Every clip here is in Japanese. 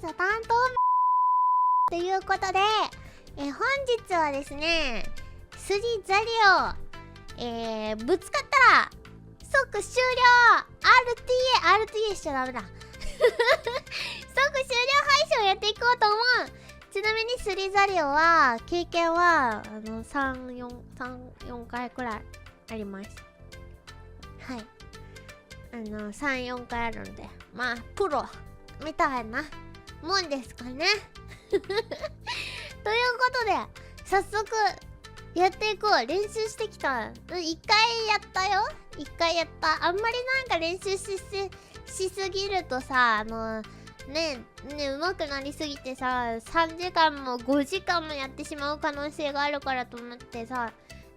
初担当ということで、え本日はですねスリザリオえー、ぶつかったら即終了 !RTA! RTA しちゃダメだ 即終了配信をやっていこうと思うちなみにスリザリオは経験はあの34回くらいありますはいあの34回あるんでまあプロみたいなもんですかね。ということで早速やっていこう。練習してきた。一回やったよ。一回やった。あんまりなんか練習ししすぎるとさあのねね上手くなりすぎてさ3時間も5時間もやってしまう可能性があるからと思ってさ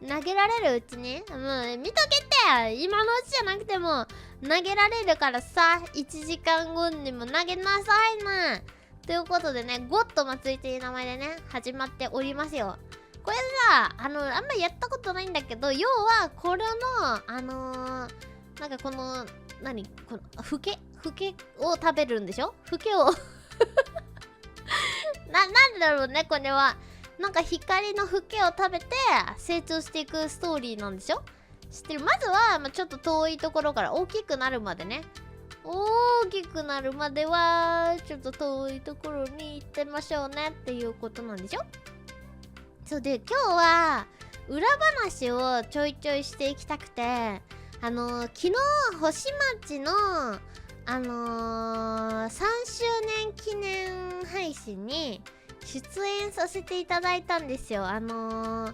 投げられるうちに？もう見とけって！今のうちじゃなくても投げられるからさ1時間後にも投げなさいな！ということでねゴッド祭りという名前でね始まっておりますよ。これさあのあんまやったことないんだけど要はこれのあのー、なんかこの何？このふけふけを食べるんでしょ？ふけを。ななんだろうねこれは。なんか光のふけを食べて成長していくストーリーなんでしょ？知ってる。まずは、まあ、ちょっと遠いところから大きくなるまでね。大きくなるまではちょっと遠いところに行ってみましょうねっていうことなんでしょ？そうで今日は裏話をちょいちょいしていきたくてあのー、昨日星町のあのー、3周年記念配信に出演させていただいたんですよ。あのー、うわ